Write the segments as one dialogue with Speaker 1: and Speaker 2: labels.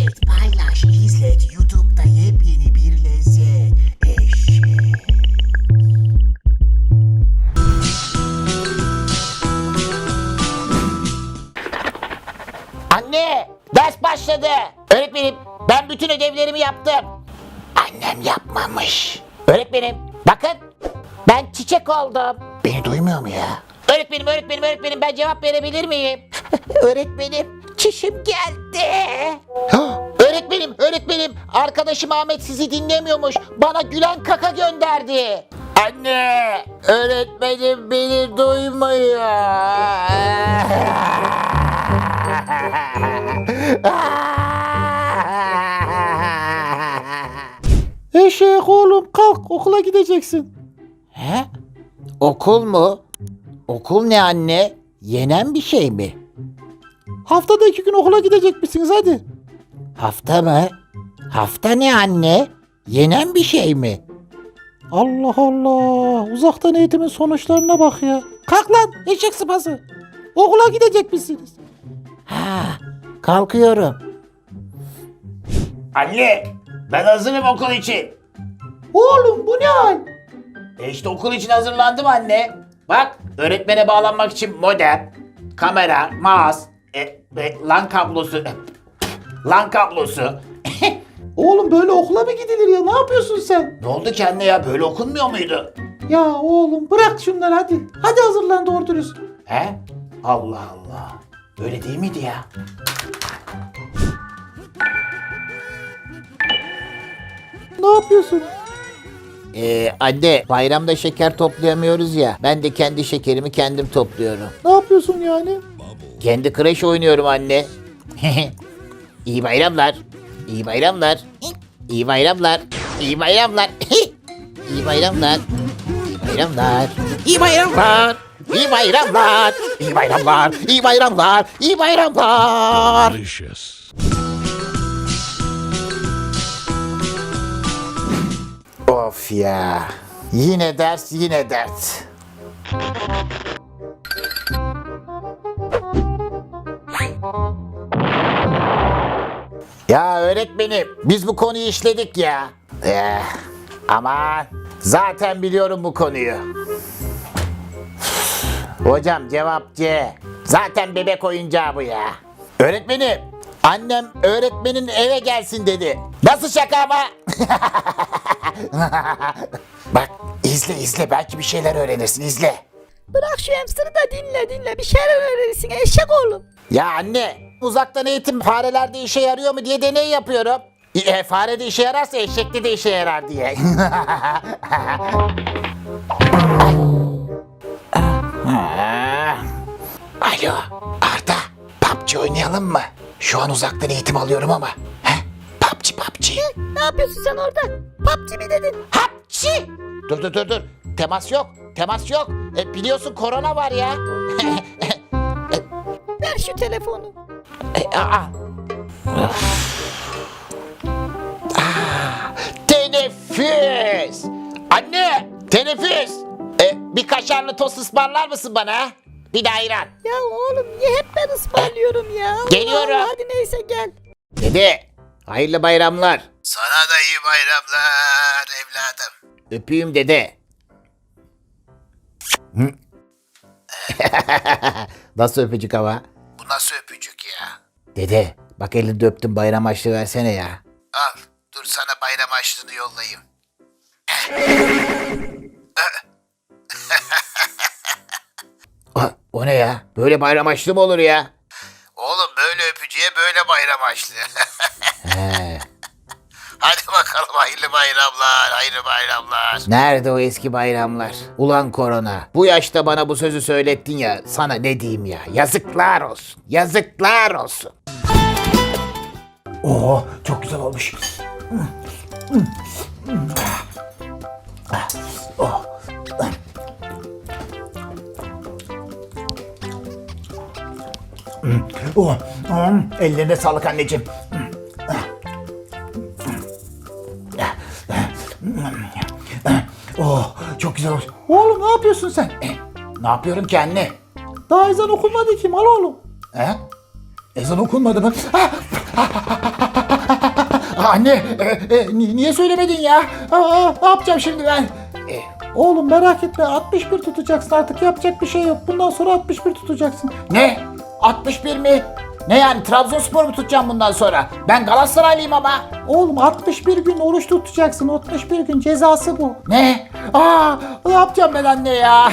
Speaker 1: Et, paylaş, izlet. YouTube'da yepyeni bir lezzet. Eşek.
Speaker 2: Anne, ders başladı. Öğretmenim, ben bütün ödevlerimi yaptım.
Speaker 1: Annem yapmamış.
Speaker 2: Öğretmenim, bakın. Ben çiçek oldum.
Speaker 1: Beni duymuyor mu ya?
Speaker 2: Öğretmenim, öğretmenim, öğretmenim ben cevap verebilir miyim? öğretmenim, çişim geldi. öğretmenim, öğretmenim, arkadaşım Ahmet sizi dinlemiyormuş. Bana gülen kaka gönderdi. Anne, öğretmenim beni duymuyor.
Speaker 3: Eşek oğlum kalk okula gideceksin.
Speaker 2: He? Okul mu? Okul ne anne? Yenen bir şey mi?
Speaker 3: Haftada iki gün okula gidecek misiniz hadi.
Speaker 2: Hafta mı? Hafta ne anne? Yenen bir şey mi?
Speaker 3: Allah Allah uzaktan eğitimin sonuçlarına bak ya. Kalk lan eşek sıpası. Okula gidecek misiniz?
Speaker 2: Ha, kalkıyorum.
Speaker 4: Anne, ben hazırım okul için.
Speaker 3: Oğlum bu ne hal?
Speaker 4: E işte okul için hazırlandım anne. Bak, öğretmene bağlanmak için modem, kamera, mouse, e, e, LAN kablosu, LAN kablosu.
Speaker 3: Oğlum böyle okula mı gidilir ya ne yapıyorsun sen?
Speaker 4: ne oldu ki anne ya, böyle okunmuyor muydu?
Speaker 3: Ya oğlum bırak şunları hadi. Hadi hazırlan doğru dürüst.
Speaker 4: He? Allah Allah. Öyle değil miydi ya?
Speaker 3: Ne yapıyorsun?
Speaker 2: Ee, anne bayramda şeker toplayamıyoruz ya. Ben de kendi şekerimi kendim topluyorum.
Speaker 3: Ne yapıyorsun yani?
Speaker 2: Kendi kreş oynuyorum anne. İyi bayramlar. İyi bayramlar. İyi bayramlar. İyi bayramlar. İyi bayramlar. İyi bayramlar. İyi bayramlar. İyi bayramlar. İyi bayramlar. İyi bayramlar. İyi bayramlar.
Speaker 5: Delicious.
Speaker 2: Of ya. Yine ders yine dert. Ya öğretmenim biz bu konuyu işledik ya. Eh, aman zaten biliyorum bu konuyu. Hocam cevap C. Zaten bebek oyuncağı bu ya. Öğretmenim annem öğretmenin eve gelsin dedi. Nasıl şaka ama? Bak izle izle belki bir şeyler öğrenirsin izle.
Speaker 6: Bırak şu hamsterı da dinle dinle. Bir şeyler öğrenirsin eşek oğlum.
Speaker 2: Ya anne uzaktan eğitim farelerde işe yarıyor mu diye deney yapıyorum. E, farede işe yararsa eşekte de işe yarar diye.
Speaker 1: Alo Arda PUBG oynayalım mı? Şu an uzaktan eğitim alıyorum ama. He? PUBG PUBG.
Speaker 6: Ne yapıyorsun sen orada? PUBG mi dedin?
Speaker 2: Hapçi! Dur dur dur dur. Temas yok. Temas yok. E, biliyorsun korona var ya.
Speaker 6: Ver şu telefonu.
Speaker 2: E, aa. Ah, Teneffüs! Anne! Teneffüs! E, bir kaşarlı tost ısmarlar mısın bana? Bir de ayran.
Speaker 6: Ya oğlum niye hep ben ısmarlıyorum ya?
Speaker 2: Geliyorum.
Speaker 6: Allah, hadi neyse gel.
Speaker 2: Dede, hayırlı bayramlar.
Speaker 1: Sana da iyi bayramlar evladım.
Speaker 2: Öpeyim dede. Hı. Nasıl öpücük ama?
Speaker 1: Bu nasıl öpücük ya?
Speaker 2: Dede, bak elinde öptüm bayram açlığı versene ya.
Speaker 1: Al dur sana bayram açlığını yollayayım.
Speaker 2: O, o ne ya? Böyle bayram açlığı mı olur ya?
Speaker 1: Oğlum böyle öpücüğe böyle bayram açlığı.
Speaker 2: He.
Speaker 1: Hadi bakalım hayırlı bayramlar, hayırlı bayramlar.
Speaker 2: Nerede o eski bayramlar? Ulan korona. Bu yaşta bana bu sözü söylettin ya. Sana ne diyeyim ya? Yazıklar olsun. Yazıklar olsun.
Speaker 3: Oo çok güzel olmuş. Oh, hmm, ellerine sağlık anneciğim. Oh, çok güzel olmuş. Oğlum ne yapıyorsun sen?
Speaker 2: Ne yapıyorum ki anne?
Speaker 3: Daha ezan okunmadı ki mal oğlum.
Speaker 2: He?
Speaker 3: Ezan okunmadı mı? Ah!
Speaker 2: Anne e, e, ni- niye söylemedin ya? Aa, ne yapacağım şimdi ben? E,
Speaker 3: Oğlum merak etme 61 tutacaksın artık yapacak bir şey yok. Bundan sonra 61 tutacaksın.
Speaker 2: ne? 61 mi? Ne yani Trabzonspor mu tutacağım bundan sonra? Ben Galatasaraylıyım ama.
Speaker 3: Oğlum 61 gün oruç tutacaksın. 61 gün cezası bu.
Speaker 2: Ne? Aa, ne yapacağım ben anne ya?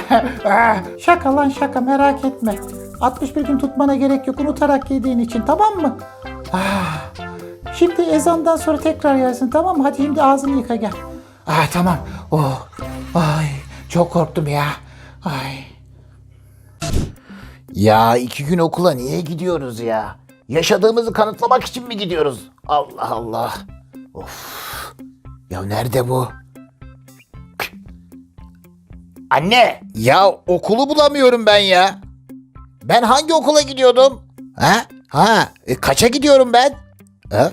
Speaker 3: Şaka lan şaka merak etme. 61 gün tutmana gerek yok unutarak yediğin için tamam mı? Ah, Şimdi ezandan sonra tekrar yersin tamam mı? Hadi şimdi ağzını yıka gel.
Speaker 2: ah, tamam. Oh, ay, çok korktum ya. Ay. Ya iki gün okula niye gidiyoruz ya? Yaşadığımızı kanıtlamak için mi gidiyoruz? Allah Allah. Of. Ya nerede bu? Anne! Ya okulu bulamıyorum ben ya. Ben hangi okula gidiyordum? Ha? Ha? E, kaça gidiyorum ben? Ha?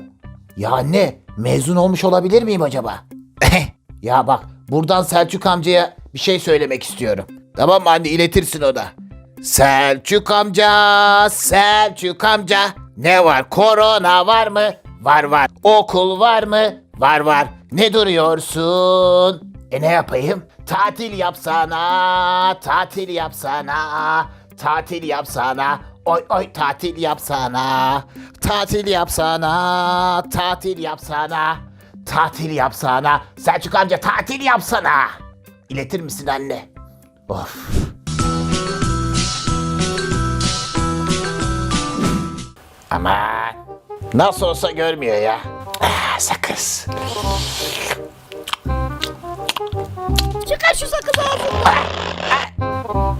Speaker 2: Ya anne mezun olmuş olabilir miyim acaba? ya bak buradan Selçuk amcaya bir şey söylemek istiyorum. Tamam mı anne iletirsin o da. Selçuk amca, Selçuk amca. Ne var? Korona var mı? Var var. Okul var mı? Var var. Ne duruyorsun? E ne yapayım? Tatil yapsana, tatil yapsana, tatil yapsana. Oy oy tatil yapsana, tatil yapsana, tatil yapsana, tatil yapsana. Selçuk amca tatil yapsana. İletir misin anne? Of. Aman. Nasıl olsa görmüyor ya. Ah, sakız.
Speaker 6: Çıkar şu sakızı ağzından.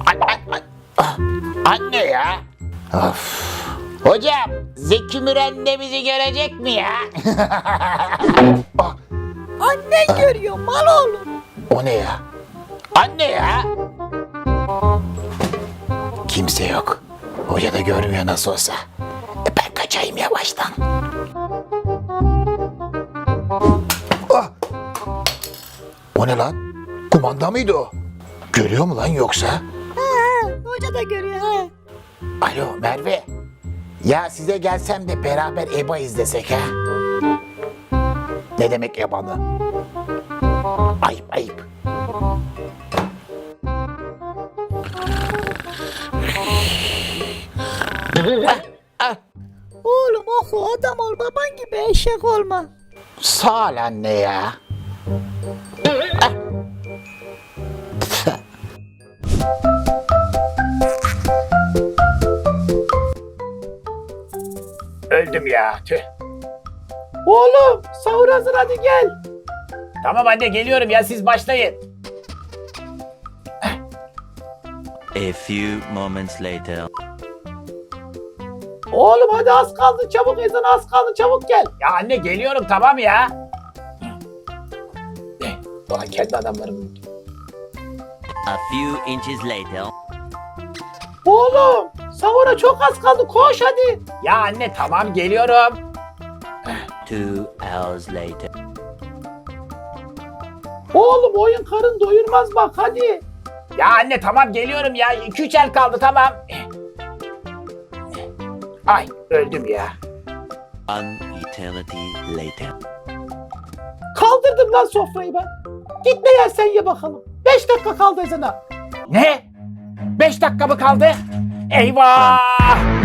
Speaker 2: Ay, ay, ay. Ah, Anne ya. Of. Hocam, Zeki Müren de bizi görecek mi ya? Ah,
Speaker 6: Annen görüyor mal oğlum.
Speaker 2: o ne ya? Anne ya. Kimse yok. Hoca da görmüyor nasıl olsa. E ben kaçayım yavaştan. Ah! O ne lan? Kumanda mıydı o? Görüyor mu lan yoksa?
Speaker 6: Ha, hoca da görüyor ha.
Speaker 2: Alo Merve. Ya size gelsem de beraber EBA izlesek ha? Ne demek EBA'nı? Ayıp ayıp. Ah, ah,
Speaker 6: Oğlum oku adam ol baban gibi eşek olma.
Speaker 2: Sağ ol anne ya. Öldüm ya. Tüh.
Speaker 3: Oğlum sahur hazır hadi gel.
Speaker 7: Tamam anne geliyorum ya siz başlayın.
Speaker 5: A few moments later.
Speaker 3: Oğlum hadi az kaldı çabuk ezan az kaldı çabuk gel.
Speaker 7: Ya anne geliyorum tamam ya.
Speaker 2: Ulan kendi adamlarım.
Speaker 5: A few inches later.
Speaker 3: Oğlum sahura çok az kaldı koş hadi.
Speaker 7: Ya anne tamam geliyorum.
Speaker 5: Two hours later.
Speaker 3: Oğlum oyun karın doyurmaz bak hadi.
Speaker 7: Ya anne tamam geliyorum ya. 2-3 el kaldı tamam. Ay öldüm ya.
Speaker 5: One eternity later.
Speaker 3: Kaldırdım lan sofrayı ben. Git ne yersen ye bakalım. 5 dakika kaldı ezana.
Speaker 7: Ne? 5 dakika mı kaldı? Eyvah!
Speaker 5: Run.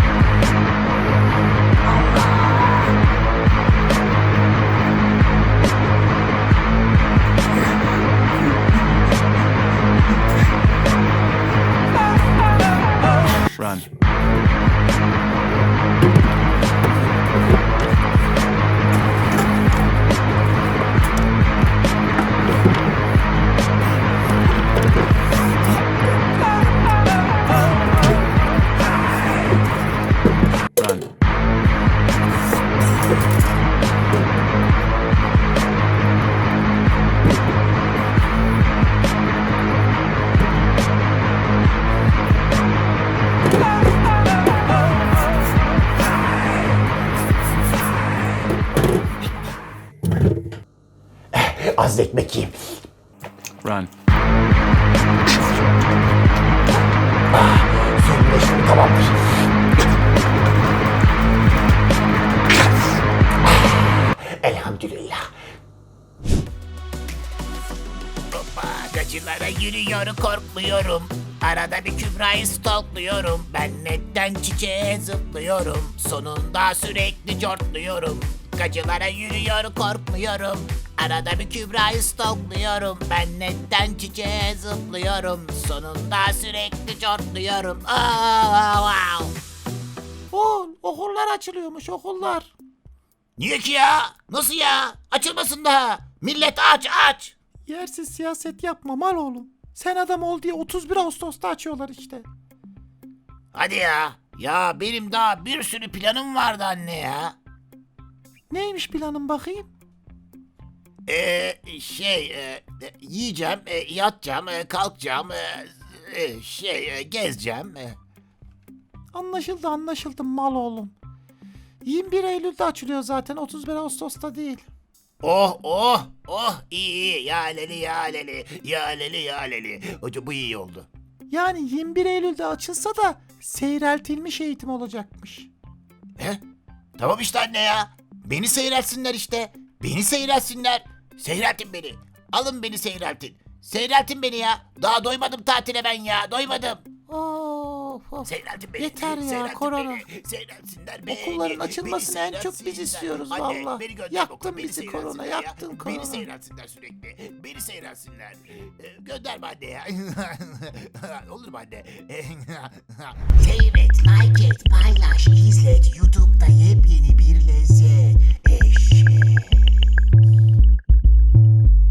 Speaker 2: Az da ekmek yiyeyim.
Speaker 5: Run.
Speaker 2: Suyumleştim tamamdır.
Speaker 8: Elhamdülillah.
Speaker 2: Hoppa gacılara yürüyor korkmuyorum. Arada bir Kübra'yı stalkluyorum. Ben netten çiçeğe zıplıyorum. Sonunda sürekli cortluyorum. Gacılara yürüyor korkmuyorum. Arada bir Kübra'yı stalkluyorum. Ben netten çiçeğe zıplıyorum. Sonunda sürekli cortluyorum. Aa, wow.
Speaker 3: Oo, okullar açılıyormuş okullar.
Speaker 2: Niye ki ya? Nasıl ya? Açılmasın daha. Millet aç aç.
Speaker 3: Yersiz siyaset yapma mal oğlum. Sen adam ol diye 31 Ağustos'ta açıyorlar işte.
Speaker 2: Hadi ya. Ya benim daha bir sürü planım vardı anne ya.
Speaker 3: Neymiş planın bakayım?
Speaker 2: Ee, şey, e, e, yiyeceğim, e, yatacağım, e, kalkacağım, e, e, şey, e, gezeceğim. e.
Speaker 3: Anlaşıldı anlaşıldı mal oğlum. 21 Eylül'de açılıyor zaten 31 Ağustos'ta değil.
Speaker 2: Oh, oh, oh, iyi, iyi, ya leli, ya leli, ya leli, ya leli. Hoca bu iyi oldu.
Speaker 3: Yani 21 Eylül'de açılsa da seyreltilmiş eğitim olacakmış.
Speaker 2: He? Tamam işte anne ya. Beni seyrelsinler işte. Beni seyrelsinler. Seyreltin beni. Alın beni seyreltin. Seyreltin beni ya. Daha doymadım tatile ben ya. Doymadım.
Speaker 3: Of of.
Speaker 2: Seyreltin beni.
Speaker 3: Yeter ya,
Speaker 2: Seyreltin
Speaker 3: korona.
Speaker 2: Beni. Seyrelsinler beni.
Speaker 3: Okulların
Speaker 2: Beni
Speaker 3: açılmasını en çok biz istiyoruz
Speaker 2: Anne,
Speaker 3: valla.
Speaker 2: beni gönder
Speaker 3: Yaktın
Speaker 2: okula, beni
Speaker 3: bizi korona,
Speaker 2: seyrelsinler ya.
Speaker 3: yaktın korona.
Speaker 2: Beni seyrelsinler sürekli. Beni seyrelsinler. Ee, Gönderme anne ya. Olur mu anne?
Speaker 9: Seyret, like et, paylaş, izlet. YouTube'da yepyeni bir lezzet. Eşek.